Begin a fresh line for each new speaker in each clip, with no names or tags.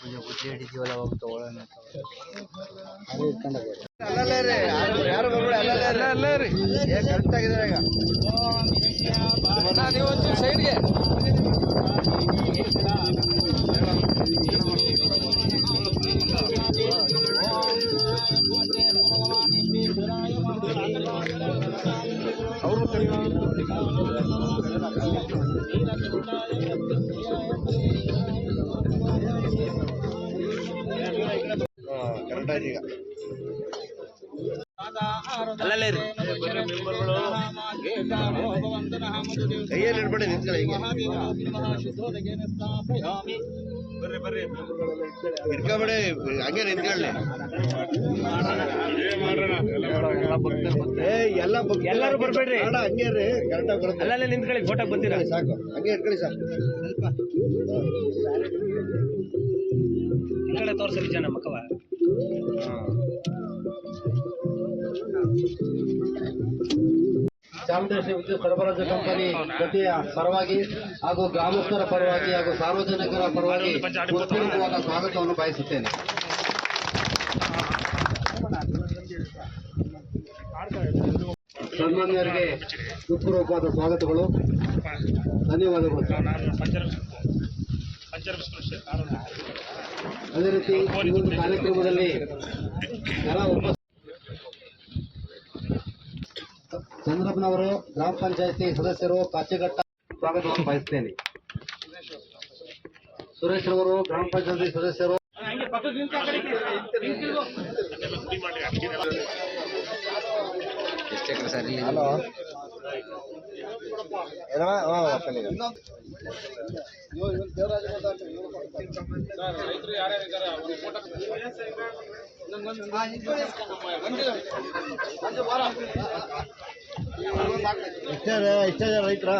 ಎಲ್ಲ ಬುದ್ಧಿ ಹಿಡಿದೀವಲ್ಲ
ಅವಾಗ ತಗೊಳ್ಳೋಣ ಅಲ್ಲೇ ರೀ ಕರೆಕ್ಟ್ ಆಗಿದ್ದಾರೆ ಈಗ? ನೀವು ಒಂಚೂರು ಸೈಡ್ಗೆ ಅವರು ಈಗ.
ಅಲ್ಲಲ್ಲೇ ರೀ
ಕೈಯಲ್ಲಿ ಇಡ್ಬೇಡಿ ನಿಂತ್ಕೊಳ್ಳಿ ಹಿಂಗೆ.
ಬರ್ರಿ ಬರ್ರಿ.
ಇಟ್ಕೊಬೇಡಿ ಹಂಗೆ ನಿಂತ್ಕೊಳ್ಳಿ. ಏ ಎಲ್ಲ
ಎಲ್ಲರೂ ಬರ್ಬೇಡ್ರಿ.
ಬೇಡ, ಹಂಗೆ ರೀ ಕರೆಕ್ಟಾಗಿ ಬರುತ್ತೆ.
ಅಲ್ಲಲ್ಲೇ ನಿಂತ್ಕೊಳ್ಳಿ ಫೋಟೋ ಬಂದಿರ.
ಸಾಕು. ಹಂಗೆ ಇಟ್ಕೊಳ್ಳಿ ಸಾಕು.
ಈ ಕಡೆ ತೋರ್ಸಲಿ ಜನ ಮಕ್ಕವ
ಚಾಮುಂಡೇಶ್ವರಿ ವಿದ್ಯುತ್ ಸರಬರಾಜು ಕಂಪನಿ ಪ್ರತಿಯ ಪರವಾಗಿ ಹಾಗೂ ಗ್ರಾಮಸ್ಥರ ಪರವಾಗಿ ಹಾಗೂ ಸಾರ್ವಜನಿಕರ ಪರವಾಗಿ ಉತ್ಪೂರ್ವಕವಾದ ಸ್ವಾಗತವನ್ನು ಬಯಸುತ್ತೇನೆ. ಸನ್ಮಾನ್ಯರಿಗೆ ಉತ್ಪೂರ್ವಕವಾದ ಸ್ವಾಗತಗಳು. ಧನ್ಯವಾದಗಳು. ಅದೇ ರೀತಿ ಈ ಒಂದು ಕಾರ್ಯಕ್ರಮದಲ್ಲಿ ಚಂದ್ರಪ್ಪನವರು ಗ್ರಾಮ ಪಂಚಾಯತಿ ಸದಸ್ಯರು ಕಾಚಿಘಟ್ಟ ಸ್ವಾಗತವನ್ನು ಬಯಸ್ತೇನೆ ಸುರೇಶ್ ಅವರು ಗ್ರಾಮ ಪಂಚಾಯತಿ ಸದಸ್ಯರು.
ಹಲೋ ಒಪ್ಪಲ್ಲಿ ಇಷ್ಟೇ ಇಷ್ಟೇ ರೈತರ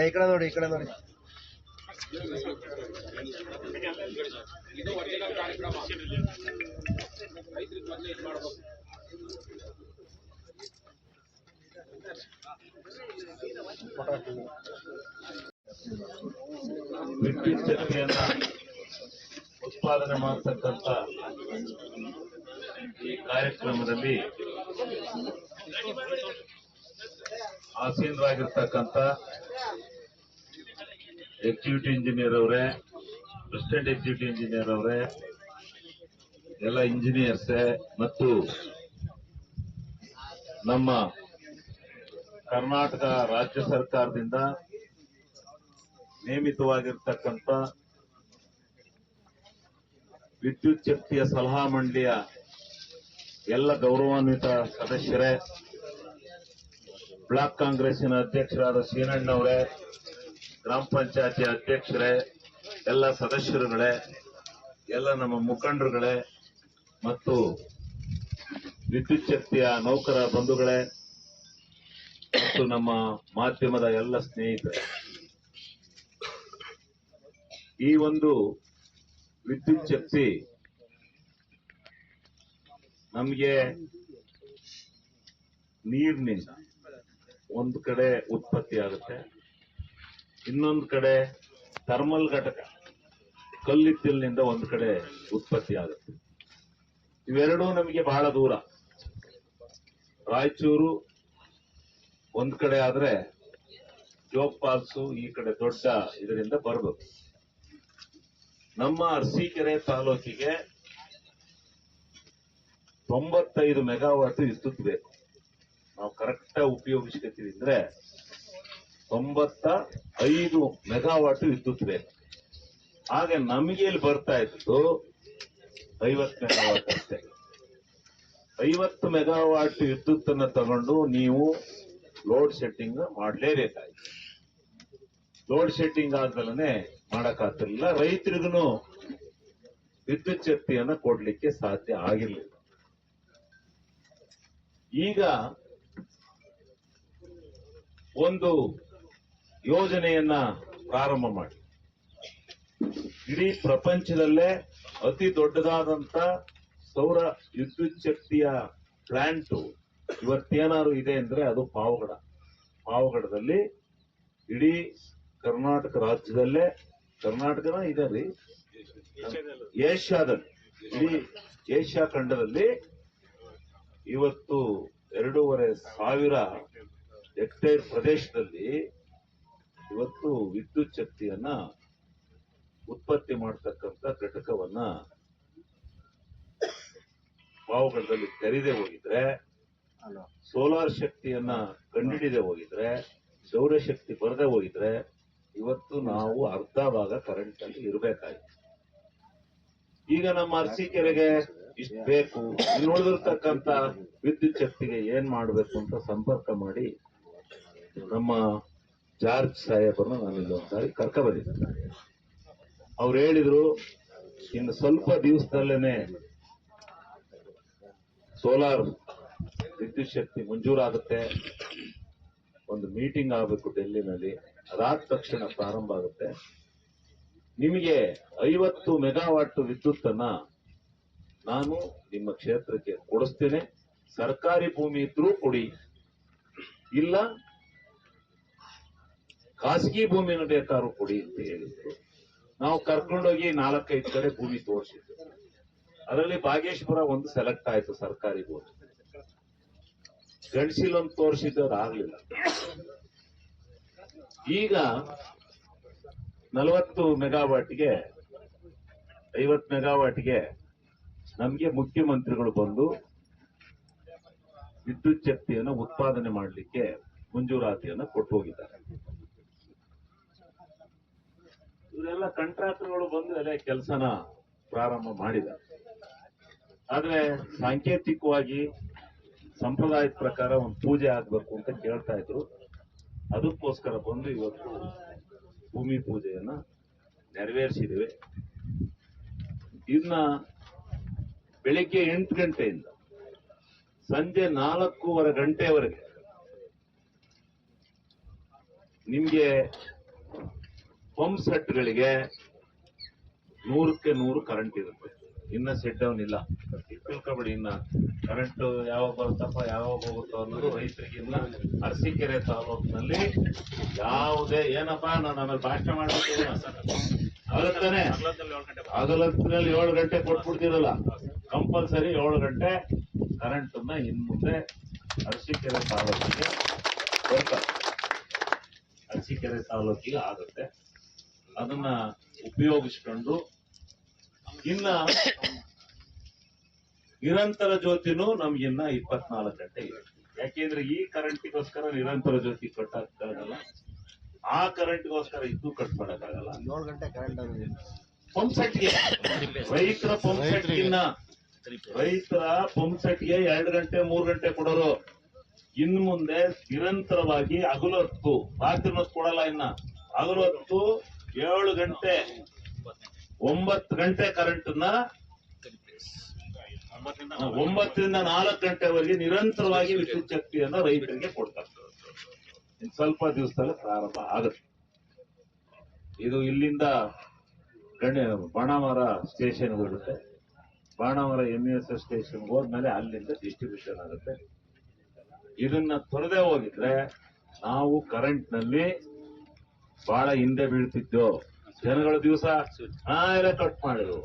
ಈ ಕಡೆ ನೋಡಿ ಈ ಕಡೆ ನೋಡಿ.
ವಿದ್ಯುತ್ ಶಕ್ತಿಯನ್ನ ಉತ್ಪಾದನೆ ಮಾಡತಕ್ಕಂತ ಈ ಕಾರ್ಯಕ್ರಮದಲ್ಲಿ ಆಸೀನರಾಗಿರ್ತಕ್ಕಂಥ ಎಕ್ಸಿಕ್ಯೂಟಿವ್ ಇಂಜಿನಿಯರ್ ಅವರೇ ಅಸಿಸ್ಟೆಂಟ್ ಎಕ್ಸಿಕ್ಯೂಟಿವ್ ಇಂಜಿನಿಯರ್ ಅವರೇ, ಎಲ್ಲ ಇಂಜಿನಿಯರ್ಸ್ ಮತ್ತು ನಮ್ಮ ಕರ್ನಾಟಕ ರಾಜ್ಯ ಸರ್ಕಾರದಿಂದ ನೇಮಿತವಾಗಿರ್ತಕ್ಕಂಥ ವಿದ್ಯುತ್ ಶಕ್ತಿಯ ಸಲಹಾ ಮಂಡಳಿಯ ಎಲ್ಲ ಗೌರವಾನ್ವಿತ ಸದಸ್ಯರೇ, ಬ್ಲಾಕ್ ಕಾಂಗ್ರೆಸ್ಸಿನ ಅಧ್ಯಕ್ಷರಾದ ಶ್ರೀನಣ್ಣವರೇ ಗ್ರಾಮ ಪಂಚಾಯತಿ ಅಧ್ಯಕ್ಷರೇ, ಎಲ್ಲ ಸದಸ್ಯರುಗಳೇ, ಎಲ್ಲ ನಮ್ಮ ಮುಖಂಡರುಗಳೇ ಮತ್ತು ವಿದ್ಯುತ್ ಶಕ್ತಿಯ ನೌಕರ ಬಂಧುಗಳೇ ಮತ್ತು ನಮ್ಮ ಮಾಧ್ಯಮದ ಎಲ್ಲ ಸ್ನೇಹಿತರೆ. ಈ ಒಂದು ವಿದ್ಯುತ್ ಶಕ್ತಿ ನಮಗೆ ನೀರಿನಿಂದ ಒಂದು ಕಡೆ ಉತ್ಪತ್ತಿ ಆಗುತ್ತೆ. ಇನ್ನೊಂದು ಕಡೆ ಥರ್ಮಲ್ ಘಟಕ, ಕಲ್ಲಿದ್ದಲಿನಿಂದ ಒಂದು ಕಡೆ ಉತ್ಪತ್ತಿ ಆಗುತ್ತೆ. ಇವೆರಡೂ ನಮಗೆ ಬಹಳ ದೂರ. ರಾಯಚೂರು ಒಂದ್ ಕಡೆ ಆದ್ರೆ ಜೋಗ್ ಈ ಕಡೆ ದೊಡ್ಡ ಇದರಿಂದ ಬರಬೇಕು. ನಮ್ಮ ಅರಸೀಕೆರೆ ತಾಲೂಕಿಗೆ ತೊಂಬತ್ತೈದು ಮೆಗಾವಾಟ್ ವಿದ್ಯುತ್ ಬೇಕು. ನಾವು ಕರೆಕ್ಟ್ ಉಪಯೋಗಿಸ್ಕೊತೀವಿ ಅಂದ್ರೆ ತೊಂಬತ್ತ ಐದು ಮೆಗಾವಾಟ್ ವಿದ್ಯುತ್ ಬೇಕು ಹಾಗೆ ನಮಗೆ ಇಲ್ಲಿ ಬರ್ತಾ ಇದ್ದು ಐವತ್ ಮೆಗಾವಾಟ್ ಅಷ್ಟೇ. ಐವತ್ತು ಮೆಗಾವಾಟ್ ವಿದ್ಯುತ್ ಅನ್ನ ತಗೊಂಡು ನೀವು ಲೋಡ್ ಶೆಡ್ಡಿಂಗ್ ಮಾಡಲೇಬೇಕಾಯ್ತು. ಲೋಡ್ ಶೆಡ್ಡಿಂಗ್ ಆದ್ಮೇಲೆ ಮಾಡಕ್ಕಾಗ್ತಿರ್ಲಿಲ್ಲ. ರೈತರಿಗೂ ವಿದ್ಯುತ್ ಶಕ್ತಿಯನ್ನ ಕೊಡ್ಲಿಕ್ಕೆ ಸಾಧ್ಯ ಆಗಿರ್ಲಿಲ್ಲ. ಈಗ ಒಂದು ಯೋಜನೆಯನ್ನ ಪ್ರಾರಂಭ ಮಾಡಿ. ಇಡೀ ಪ್ರಪಂಚದಲ್ಲೇ ಅತಿ ದೊಡ್ಡದಾದಂತ ಸೌರ ವಿದ್ಯುತ್ ಶಕ್ತಿಯ ಪ್ಲಾಂಟ್ ಇವತ್ತೇನಾದ್ರು ಇದೆ ಅಂದ್ರೆ ಅದು ಪಾವಗಡ. ಪಾವಗಡದಲ್ಲಿ ಇಡೀ ಕರ್ನಾಟಕ ರಾಜ್ಯದಲ್ಲೇ, ಕರ್ನಾಟಕನ ಇದೆ ರೀ, ಏಷ್ಯಾದಲ್ಲಿ, ಇಡೀ ಏಷ್ಯಾ ಖಂಡದಲ್ಲಿ ಇವತ್ತು ಎರಡೂವರೆ ಸಾವಿರ ಹೆಕ್ಟೇರ್ ಪ್ರದೇಶದಲ್ಲಿ ಇವತ್ತು ವಿದ್ಯುತ್ ಶಕ್ತಿಯನ್ನ ಉತ್ಪತ್ತಿ ಮಾಡತಕ್ಕಂಥ ಘಟಕವನ್ನ ಪಾವಗಡದಲ್ಲಿ ತೆರೆದೇ ಹೋಗಿದ್ರೆ ಸೋಲಾರ್ ಶಕ್ತಿಯನ್ನ ಕಂಡಿಡಿದೆ ಹೋಗಿದ್ರೆ ಸೌರಶಕ್ತಿ ಬರದೆ ಹೋಗಿದ್ರೆ ಇವತ್ತು ನಾವು ಅರ್ಧ ಭಾಗ ಕರೆಂಟ್ ಅಲ್ಲಿ ಇರಬೇಕಾಗಿತ್ತು ಈಗ ನಮ್ಮ ಅರಸೀಕೆರೆಗೆ ಇಷ್ಟು ಬೇಕು. ಇಲ್ಲಿ ಉಳಿದಿರ್ತಕ್ಕಂತ ವಿದ್ಯುತ್ ಶಕ್ತಿಗೆ ಏನ್ ಮಾಡಬೇಕು ಅಂತ ಸಂಪರ್ಕ ಮಾಡಿ ನಮ್ಮ ಜಾರ್ಜ್ ಸಾಹೇಬರನ್ನು ನಾನು ಇಲ್ಲೊಂದ್ಸಾರಿ ಕರ್ಕ ಬಂದಿದ್ದೆ. ಅವ್ರು ಹೇಳಿದ್ರು, ಇನ್ನು ಸ್ವಲ್ಪ ದಿವಸದಲ್ಲೇನೆ ಸೋಲಾರ್ ವಿದ್ಯುತ್ ಶಕ್ತಿ ಮಂಜೂರಾಗುತ್ತೆ. ಒಂದು ಮೀಟಿಂಗ್ ಆಗಬೇಕು ಡೆಲ್ಲಿನಲ್ಲಿ. ಅದಾದ ತಕ್ಷಣ ಪ್ರಾರಂಭ ಆಗುತ್ತೆ. ನಿಮಗೆ ಐವತ್ತು ಮೆಗಾವಾಟ್ ವಿದ್ಯುತ್ ಅನ್ನ ನಾನು ನಿಮ್ಮ ಕ್ಷೇತ್ರಕ್ಕೆ ಕೊಡಿಸ್ತೇನೆ. ಸರ್ಕಾರಿ ಭೂಮಿ ಇದ್ರೂ ಕೊಡಿ. ಇಲ್ಲ ಖಾಸಗಿ ಭೂಮಿನ ಬೇಕಾದ್ರೂ ಕೊಡಿ ಅಂತ ಹೇಳಿದ್ರು. ನಾವು ಕರ್ಕೊಂಡೋಗಿ ನಾಲ್ಕೈದು ಕಡೆ ಭೂಮಿ ತೋರಿಸಿದ್ರು ಅದರಲ್ಲಿ ಬಾಗೇಶ್ವರ ಒಂದು ಸೆಲೆಕ್ಟ್ ಆಯ್ತು ಸರ್ಕಾರಿ ಭೂಮಿ. ಗಂಡಸಿಲೊಂದು ತೋರಿಸಿದ್ದವ್ರು ಆಗ್ಲಿಲ್ಲ. ಈಗ ನಲವತ್ತು ಮೆಗಾವಾಟ್ಗೆ, ಐವತ್ತು ಮೆಗಾವಾಟ್ಗೆ ನಮಗೆ ಮುಖ್ಯಮಂತ್ರಿಗಳು ಬಂದು ವಿದ್ಯುತ್ ಶಕ್ತಿಯನ್ನು ಉತ್ಪಾದನೆ ಮಾಡಲಿಕ್ಕೆ ಮಂಜೂರಾತಿಯನ್ನು ಕೊಟ್ಟು ಹೋಗಿದ್ದಾರೆ. ಇವರೆಲ್ಲ ಕಾಂಟ್ರಾಕ್ಟರ್ಗಳು ಬಂದು ಅಲ್ಲೇ ಕೆಲಸನ ಪ್ರಾರಂಭ ಮಾಡಿದ್ದಾರೆ. ಆದ್ರೆ ಸಾಂಕೇತಿಕವಾಗಿ ಸಂಪ್ರದಾಯದ ಪ್ರಕಾರ ಒಂದು ಪೂಜೆ ಆಗ್ಬೇಕು ಅಂತ ಕೇಳ್ತಾ ಇದ್ರು. ಅದಕ್ಕೋಸ್ಕರ ಬಂದು ಇವತ್ತು ಭೂಮಿ ಪೂಜೆಯನ್ನ ನೆರವೇರಿಸಿದ್ದೇವೆ. ಇನ್ನ ಬೆಳಿಗ್ಗೆ ಎಂಟು ಗಂಟೆಯಿಂದ ಸಂಜೆ ನಾಲ್ಕೂವರೆ ಗಂಟೆವರೆಗೆ ನಿಮ್ಗೆ ಪಂಪ್ ಸೆಟ್ಗಳಿಗೆ ನೂರಕ್ಕೆ ನೂರು ಕರೆಂಟ್ ಇರುತ್ತೆ. ಇನ್ನ ಸೆಟ್ ಡೌನ್ ಇಲ್ಲ. ತಿಳ್ಕೊಬೇಡಿ ಇನ್ನ. ಕರೆಂಟ್ ಯಾವಾಗ ಬರುತ್ತಪ್ಪ ಯಾವಾಗ ಹೋಗುತ್ತೋ ಅನ್ನೋದು ರೈತರಿಗೆ ಇನ್ನ ಅರಸೀಕೆರೆ ತಾಲೂಕಿನಲ್ಲಿ ಯಾವುದೇ ಏನಪ್ಪಾ, ನಾನು ಆಮೇಲೆ ಭಾಷಣ ಮಾಡ್ತೀನಿ ಆಗತ್ತಾನೆ ಹಗಲತ್ತಿನಲ್ಲಿ ಏಳು ಗಂಟೆ ಕೊಟ್ಬಿಡ್ತೀರಲ್ಲ. ಕಂಪಲ್ಸರಿ ಏಳು ಗಂಟೆ ಕರೆಂಟ್ ಇನ್ ಮುಂದೆ ಅರಸೀಕೆರೆ ತಾಲೂಕಿಗೆ ಕೊಡ್ತಾರೆ ಅರಸೀಕೆರೆ ತಾಲೂಕಿಗೆ ಆಗುತ್ತೆ. ಅದನ್ನ ಉಪಯೋಗಿಸ್ಕೊಂಡು ಇನ್ನ ನಿರಂತರ ಜ್ಯೋತಿನೂ ನಮ್ಗಿನ್ನ ಇಪ್ಪತ್ನಾಲ್ಕು ಗಂಟೆ ಇದೆ. ಯಾಕೆಂದ್ರೆ ಈ ಕರೆಂಟ್ಗೋಸ್ಕರ ನಿರಂತರ ಜ್ಯೋತಿ ಕಟ್ಟಾಗಲ್ಲ ಆ ಕರೆಂಟ್ಗೋಸ್ಕರ ಇದು ಕಟ್ ಮಾಡಕ್ಕಾಗಲ್ಲ.
ಏಳು ಗಂಟೆ ಕರೆಂಟ್
ಪಂಪ್ ಸೆಟ್ಗೆ. ರೈತರ ಪಂಪ್ ಇನ್ನ ರೈತರ ಪಂಪ್ ಸೆಟ್ಗೆ ಎರಡು ಗಂಟೆ ಮೂರು ಗಂಟೆ ಕೊಡೋರು. ಇನ್ ಮುಂದೆ ನಿರಂತರವಾಗಿ ರಾತ್ರಿ ಹೊತ್ತು ಕೊಡಲ್ಲ ಇನ್ನ. ಹಗಲೊತ್ತು ಏಳು ಗಂಟೆ. ಒಂಬತ್ತು ಗಂಟೆ ಕರೆಂಟ್ನ ಒಂಬತ್ತರಿಂದ ನಾಲ್ಕು ಗಂಟೆವರೆಗೆ ನಿರಂತರವಾಗಿ ವಿದ್ಯುತ್ ಶಕ್ತಿಯನ್ನ ರೈತರಿಗೆ ಕೊಡ್ತಾರೆ. ಸ್ವಲ್ಪ ದಿವಸದಲ್ಲಿ ಪ್ರಾರಂಭ ಆಗುತ್ತೆ. ಇದು ಇಲ್ಲಿಂದ ಗಣ್ಯ ಬಾಣಾವರ ಸ್ಟೇಷನ್ ಹೋಗುತ್ತೆ. Banavara M S S station ಹೋದ್ಮೇಲೆ ಅಲ್ಲಿಂದ ಡಿಸ್ಟ್ರಿಬ್ಯೂಷನ್ ಆಗುತ್ತೆ. ಇದನ್ನ ತೊರೆದೇ ಹೋಗಿದ್ರೆ ನಾವು ಕರೆಂಟ್ನಲ್ಲಿ ಬಹಳ ಹಿಂದೆ ಬೀಳ್ತಿದ್ದು? ಜನಗಳ ದಿವಸ ಆ ಎಲ್ಲ ಕಟ್ ಮಾಡಿದ್ರು.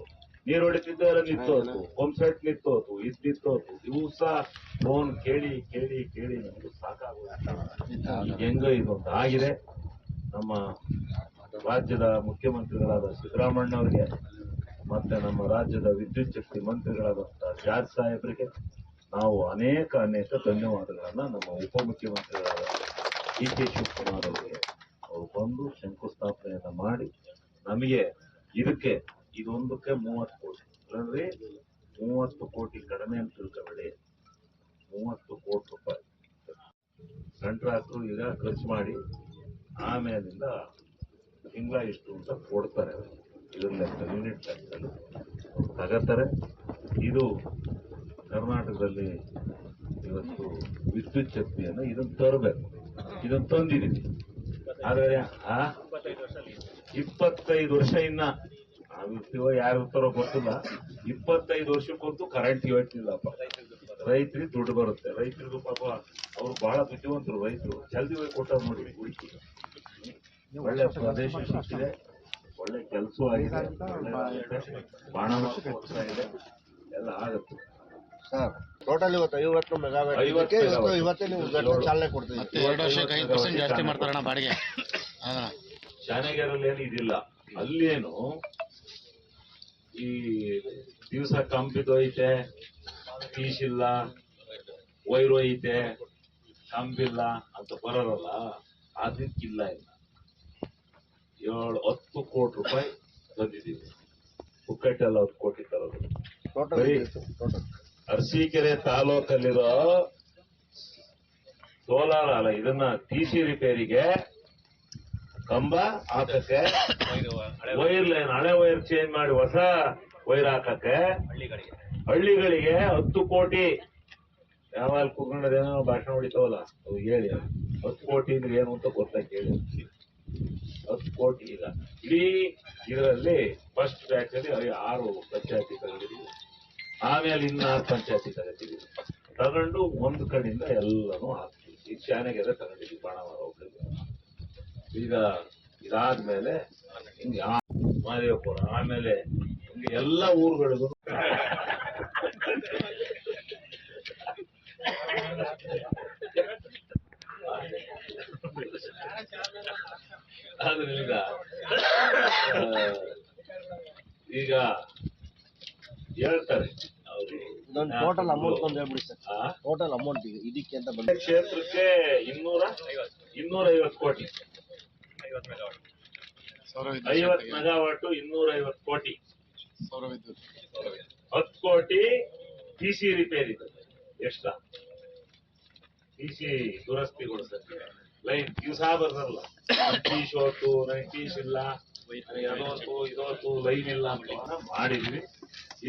ನೀರು ಹೊಡಿತಿದ್ದವರ ನಿಂತೋತು? Pump set ನಿಂತೋತು? ಇದ್ ನಿಂತೋತು? ದಿವಸ ಫೋನ್ ಕೇಳಿ ಕೇಳಿ ಕೇಳಿ ನಮ್ಗೆ ಸಾಕಾಗ ಹೆಂಗ ಇದೊಂದು ಆಗಿದೆ. ನಮ್ಮ ರಾಜ್ಯದ ಮುಖ್ಯಮಂತ್ರಿಗಳಾದ ಸಿದ್ದರಾಮಣ್ಣ ಅವರಿಗೆ ಮತ್ತೆ ನಮ್ಮ ರಾಜ್ಯದ ವಿದ್ಯುತ್ ಶಕ್ತಿ ಮಂತ್ರಿಗಳಾದಂತಹ ಜಾರ್ಜ್ ಸಾಹೇಬರಿಗೆ ನಾವು ಅನೇಕ ಅನೇಕ ಧನ್ಯವಾದಗಳನ್ನ ನಮ್ಮ ಉಪಮುಖ್ಯಮಂತ್ರಿಗಳಾದ ಡಿ ಕೆ ಶಿವಕುಮಾರ್ ಅವರಿಗೆ ಅವ್ರು ಬಂದು ಶಂಕುಸ್ಥಾಪನೆಯನ್ನು ಮಾಡಿ ನಮಗೆ ಇದಕ್ಕೆ, ಇದೊಂದಕ್ಕೆ ಮೂವತ್ತು ಕೋಟಿ. ಅಂದ್ರೆ ಮೂವತ್ತು ಕೋಟಿ ಕಡಿಮೆ ಅಂತ ತಿಳ್ಕೊಬೇಡಿ. ಮೂವತ್ತು ಕೋಟಿ ರೂಪಾಯಿ. ಕಂಟ್ರಾಕ್ಟ್ರು ಈಗ ಖರ್ಚು ಮಾಡಿ ಆಮೇಲಿಂದ ತಿಂಗಳ ಇಷ್ಟು ಅಂತ ಕೊಡ್ತಾರೆ. ಇದನ್ನ ಯೂನಿಟ್ ಲೆಕ್ಕದಲ್ಲಿ ತಗೋತಾರೆ. ಇದು ಕರ್ನಾಟಕದಲ್ಲಿ ಇವತ್ತು ವಿದ್ಯುತ್ ಶಕ್ತಿಯನ್ನು ಇದನ್ನು ತರಬೇಕು. ಇದನ್ನು ತಂದಿದ್ದೀವಿ ಆದ್ರೆ ಇಪ್ಪತ್ತೈದು ವರ್ಷ ಇನ್ನ ನಾವಿರ್ತೀವೋ ಯಾರು ಇರ್ತಾರೋ ಗೊತ್ತಿಲ್ಲ. ಇಪ್ಪತ್ತೈದು ವರ್ಷಕ್ಕಂತೂ ಕರೆಂಟ್ ಇವತ್ತಿಲ್ಲಪ್ಪ. ರೈತರಿಗೆ ದುಡ್ಡು ಬರುತ್ತೆ. ರೈತರಿಗೂ ಪಾಪ ಅವ್ರು ಬಹಳ ಬುದ್ಧಿವಂತರು ರೈತರು. ಜಲ್ದಿ ಹೋಗಿ ಕೊಟ್ಟಾರ ನೋಡಿ, ಹುಡುಕಿ. ಒಳ್ಳೆ ಪ್ರದೇಶ ಸಿಕ್ಕಿದೆ. ಒಳ್ಳೆ ಕೆಲಸ ಆಗಿದೆ ಒಳ್ಳೆ ಕೊಡ್ತಾ ಇದೆ. ಎಲ್ಲ ಆಗುತ್ತೆ.
ಸರ್. ಟೋಟಲ್ ಇವತ್ತು ಐವತ್ತು ಮೆಗಾವ್ಯಾಟ್ ಇದಕ್ಕೆ ಇವತ್ತು ಇವತ್ತೇ ನೀವು ಚಾಲನೆ ಕೊಡ್ತೀವಿ
ಮತ್ತೆ ಎರಡು ವರ್ಷಕ್ಕೆ ಐದು ಪರ್ಸೆಂಟ್ ಜಾಸ್ತಿ ಮಾಡ್ತಾರಣ್ಣ ಬಾಡಿಗೆ. ಹಾ
ಶಾನೆಗರಲ್ಲಿ ಏನು ಇದಿಲ್ಲ. ಅಲ್ಲೇನು ಈ ದಿವಸ ಕಂಬಿದೋಯ್ತೆ ಪೀಸ್ ಇಲ್ಲ ವೈರ್ ಐತೆ ಕಂಬಿಲ್ಲ ಅಂತ ಬರೋರಲ್ಲ ಅದಕ್ಕಿಲ್ಲ ಇಲ್ಲ. ಏಳು ಹತ್ತು ಕೋಟಿ ರೂಪಾಯಿ ಬಂದಿದ್ದೀವಿ ಪುಕ್ಕಟ್ಟೆಲ್ಲ ಹತ್ತು ಕೋಟಿ ತರೋದು.
ಟೋಟಲ್ ಟೋಟಲ್
ಅರಸೀಕೆರೆ ತಾಲೂಕಲ್ಲಿರೋ ಸೋಲಾರ್ ಅಲ್ಲ ಇದನ್ನ ಟಿಸಿ ರಿಪೇರಿಗೆ ಕಂಬ ಹಾಕಕ್ಕೆ ವೈರ್ ಲೈನ್ ಹಳೆ ವೈರ್ ಚೇಂಜ್ ಮಾಡಿ ಹೊಸ ವೈರ್ ಹಾಕಕ್ಕೆ ಹಳ್ಳಿಗಳಿಗೆ ಹತ್ತು ಕೋಟಿ. ಯಾವಾಗ ಕುಗ್ಗಣದೇನೋ ಭಾಷಣ ಹೊಡಿತಾವಲ್ಲ, ಅದು ಹೇಳಿ ಹತ್ತು ಕೋಟಿ ಅಂದ್ರೆ ಏನು ಅಂತ ಗೊತ್ತಾಗಿ ಕೇಳಿ. ಹತ್ತು ಕೋಟಿ ಇಲ್ಲ. ಇಡೀ ಇದರಲ್ಲಿ ಫಸ್ಟ್ ಬ್ಯಾಚ್ ಅಲ್ಲಿ ಐ- ಆರು ಪಂಚಾಯತಿ ಆಮೇಲೆ ಇನ್ನಾರು ಪಂಚಾಯತಿ ತಗೊಂಡಿದ್ದೀವಿ. ತಗೊಂಡು ಒಂದು ಕಡೆಯಿಂದ ಎಲ್ಲನೂ ಹಾಕ್ತೀವಿ. ಈ ಶಾನೆಗೆರೆ ತಗೊಂಡಿದ್ವಿ ಬಾಣವಾರ ಹೋಗ್ಲಿಕ್ಕೆ. ಈಗ ಇದಾದ್ಮೇಲೆ ಹಿಂಗೆ ಮಾದೇವಪುರ, ಆಮೇಲೆ ಹಿಂಗೆ ಎಲ್ಲ ಊರುಗಳಿಗೂ ಆದ್ರಿಂದ ಈಗ ಹೇಳ್ತಾರೆ.
ಇದೊಂದು ಟೋಟಲ್ ಅಮೌಂಟ್ ಒಂದು ಹೇಳ್ಬಿಡಿ ಸರ್. ಟೋಟಲ್ ಅಮೌಂಟ್ ಈಗ ಇದಕ್ಕೆ ಅಂತ ಬಂದ.
ಕ್ಷೇತ್ರಕ್ಕೆ ಇನ್ನೂರ ಇನ್ನೂರ ಐವತ್ತು ಕೋಟಿ.
ಐವತ್ತು
ಮೆಗಾವಾಟು ಇನ್ನೂರ ಐವತ್ತು ಕೋಟಿ.
ಸೌರ ವಿದ್ಯುತ್
ಹತ್ತು ಕೋಟಿ ಪಿ ಸಿ ರಿಪೇರಿ ಎಷ್ಟ ಪಿ ಸಿ ದುರಸ್ತಿಗೊಳಿಸಕ್ಕೆ ಲೈನ್ ದಿವಸ ಬರಲ್ಲ ಟೀ ಶೋಟು ನನಗೆ ಟೀಸ್ ಇಲ್ಲ. ನನಗೆ ಇದೋತ್ತು ಲೈನ್ ಇಲ್ಲ ಅಂತ ಮಾಡಿದ್ವಿ.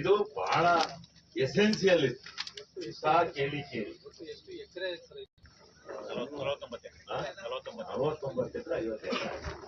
ಇದು ಬಹಳ ಎಸೆನ್ಸಿಯಲ್ ಇತ್ತು ಸಾ ಕೇಳಿ ಕೇಳಿ
ನಲವತ್ತೊಂಬತ್ತು
ನಲವತ್ತೊಂಬತ್ತು ಎಕರೆ ಐವತ್ತು ಎಕರೆ.